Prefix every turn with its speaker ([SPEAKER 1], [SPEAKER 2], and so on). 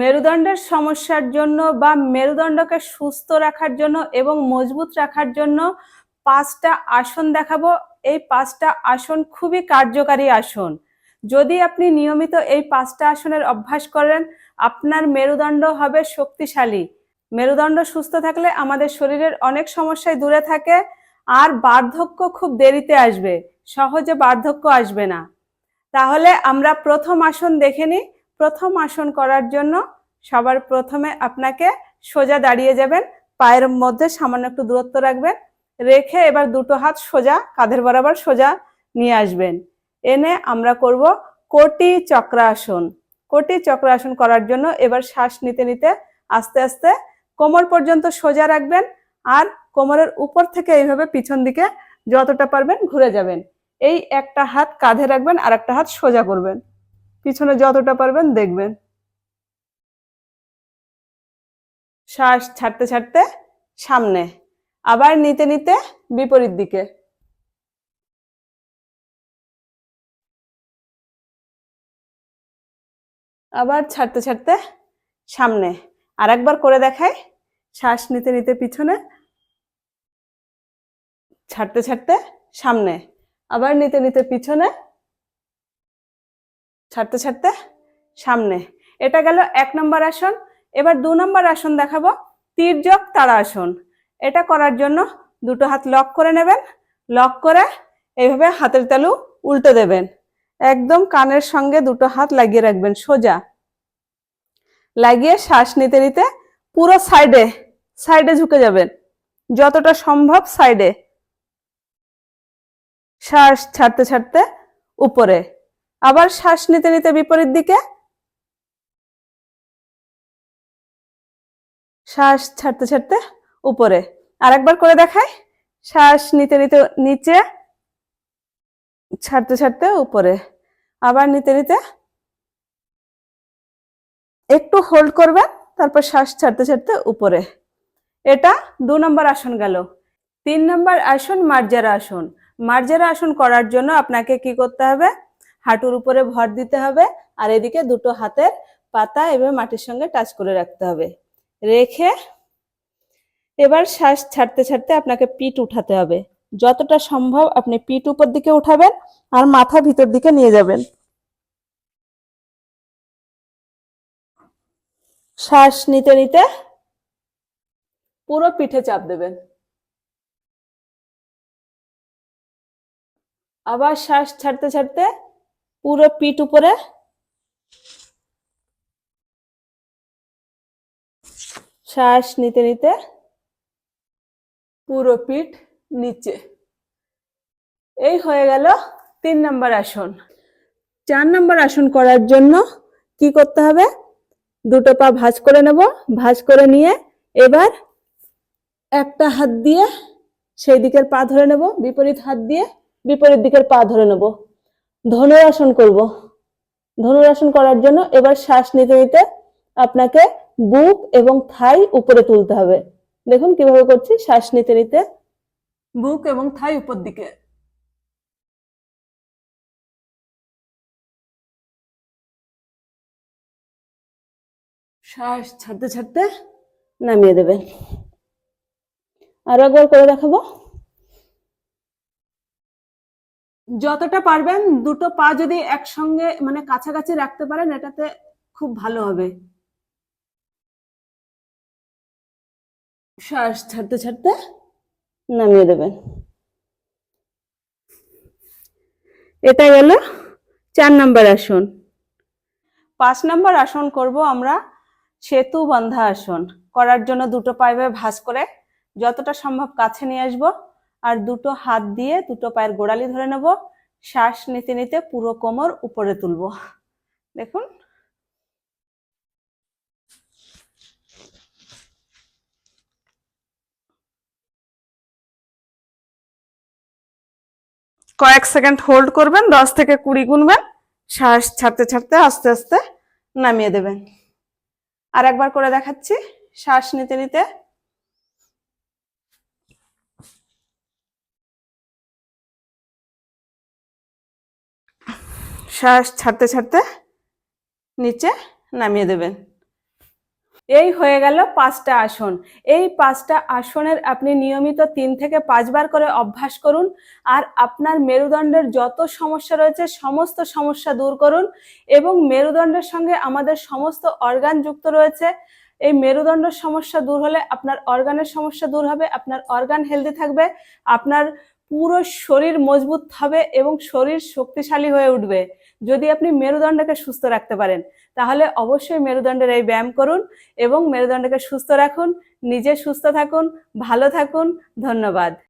[SPEAKER 1] মেরুদণ্ডের সমস্যার জন্য বা মেরুদণ্ডকে সুস্থ রাখার জন্য এবং মজবুত রাখার জন্য পাঁচটা আসন দেখাবো। এই পাঁচটা আসন খুবই কার্যকারী আসন। যদি আপনি নিয়মিত এই পাঁচটা আসনের অভ্যাস করেন, আপনার মেরুদণ্ড হবে শক্তিশালী। মেরুদণ্ড সুস্থ থাকলে আমাদের শরীরের অনেক সমস্যায় দূরে থাকে আর বার্ধক্য খুব দেরিতে আসবে, সহজে বার্ধক্য আসবে না। তাহলে আমরা প্রথম আসন দেখে নিই। প্রথম আসন করার জন্য সবার প্রথমে আপনাকে সোজা দাঁড়িয়ে যাবেন, পায়ের মধ্যে সামান্য একটু দূরত্ব রাখবেন, রেখে এবার দুটো হাত সোজা, কাঁধের বরাবর সোজা নিয়ে আসবেন। এনে আমরা করব কোটি চক্রাসন। কোটি চক্রাসন করার জন্য এবার শ্বাস নিতে নিতে আস্তে আস্তে কোমর পর্যন্ত সোজা রাখবেন আর কোমরের উপর থেকে এইভাবে পিছন দিকে যতটা পারবেন ঘুরে যাবেন। এই একটা হাত কাঁধে রাখবেন আর একটা হাত সোজা করবেন। পিছনে যতটা পারবেন দেখবেন। শ্বাস ছাড়তে ছাড়তে সামনে, আবার নিতে নিতে বিপরীত দিকে। আবার ছাড়তে ছাড়তে সামনে আর একবার করে দেখাই। শ্বাস নিতে নিতে পিছনে, ছাড়তে ছাড়তে সামনে, আবার নিতে নিতে পিছনে ছাড়তে ছাড়তে সামনে। এটা গেল এক নম্বর আসন। এবার দু নম্বর আসন দেখাবো। তির্যক তারা আসন। এটা করার জন্য দুটো হাত লক করে নেবেন। লক করে এইভাবে হাতের তালু উল্টে দেবেন। একদম কানের সঙ্গে দুটো হাত লাগিয়ে রাখবেন, সোজা। লাগিয়ে শ্বাস নিতে নিতে পুরো সাইডে সাইডে ঝুঁকে যাবেন। যতটা সম্ভব সাইডে শ্বাস ছাড়তে ছাড়তে উপরে। আবার শ্বাস নিতে নিতে বিপরীত দিকে। শ্বাস ছাড়তে ছাড়তে উপরে। আরেকবার করে দেখাই। শ্বাস নিতে নিতে নিচে, ছাড়তে ছাড়তে উপরে। আবার নিতে নিতে একটু হোল্ড করবেন, তারপর শ্বাস ছাড়তে ছাড়তে উপরে। এটা দু নম্বর আসন গেল। তিন নম্বর আসন মার্জারা আসন। মার্জারা আসন করার জন্য আপনাকে কি করতে হবে? হাঁটুর উপরে ভর দিতে হবে আর এদিকে দুটো হাতের পাতা এভাবে মাটির সঙ্গে টাচ করে রাখতে হবে। রেখে এবার শ্বাস ছাড়তে ছাড়তে আপনাকে পিঠ উঠাতে হবে। যতটা সম্ভব আপনি পিঠ উপর দিকে উঠাবেন আর মাথা ভিতর দিকে নিয়ে যাবেন। শ্বাস নিতে নিতে পুরো পিঠে চাপ দেবেন। আবার শ্বাস ছাড়তে ছাড়তে পুরো পিঠ উপরে। শ্বাস নিতে নিতে পুরো পিঠ নিচে। এই হয়ে গেল তিন নম্বর আসন। চার নম্বর আসন করার জন্য কি করতে হবে? দুটো পা ভাঁজ করে নেব। ভাঁজ করে নিয়ে এবার একটা হাত দিয়ে সেই দিকের পা ধরে নেব। বিপরীত হাত দিয়ে বিপরীত দিকের পা ধরে নেব। ধনুরাসন করব। ধনুরাসন করার জন্য এবার শ্বাস নিতে নিতে আপনাকে বুক এবং থাই উপরে তুলতে হবে। দেখুন কীভাবে করছি, শ্বাস নিতে নিতে। বুক এবং থাই উপর দিকে। শ্বাস ছাড়তে ছাড়তে নামিয়ে দেবেন আর একবার করে দেখাবো। যতটা পারবেন দুটো পা যদি একসঙ্গে মানে কাছাকাছি রাখতে পারেন, এটাতে খুব ভালো হবে। শ্বাস ছাড়তে ছাড়তে নামিয়ে দেবেন। এটা গেল চার নাম্বার আসন। পাঁচ নাম্বার আসন করব আমরা সেতু বন্ধা আসন। করার জন্য দুটো পায়ে ভাঁজ করে যতটা সম্ভব কাছে নিয়ে আসব। আর দুটো হাত দিয়ে দুটো পায়ের গোড়ালি ধরে নেব। শ্বাস নিতে নিতে পুরো কোমর উপরে তুলবো। দেখুন। কয়েক সেকেন্ড হোল্ড করবেন, দশ থেকে কুড়ি গুনবেন। শ্বাস ছাড়তে ছাড়তে আস্তে আস্তে নামিয়ে দেবেন। আর একবার করে দেখাচ্ছি। শ্বাস নিতে নিতে শ্বাস ছাড়তে ছাড়তে নিচে নামিয়ে দেবেন। এই হয়ে গেল পাঁচটা আসন। এই পাঁচটা আসনের আপনি নিয়মিত তিন থেকে পাঁচবার করে অভ্যাস করুন আর আপনার মেরুদণ্ডের যত সমস্যা রয়েছে সমস্ত সমস্যা দূর করুন এবং মেরুদণ্ডের সঙ্গে আমাদের সমস্ত অর্গান যুক্ত রয়েছে। এই মেরুদণ্ড সমস্যা দূর হলে আপনার অর্গানের সমস্যা দূর হবে, আপনার অর্গান হেলদি থাকবে, আপনার পুরো শরীর মজবুত হবে এবং শরীর শক্তিশালী হয়ে উঠবে। যদি আপনি মেরুদণ্ডকে সুস্থ রাখতে পারেন, তাহলে অবশ্যই মেরুদণ্ডের এই ব্যায়াম করুন এবং মেরুদণ্ডকে সুস্থ রাখুন, নিজে সুস্থ থাকুন, ভালো থাকুন। ধন্যবাদ।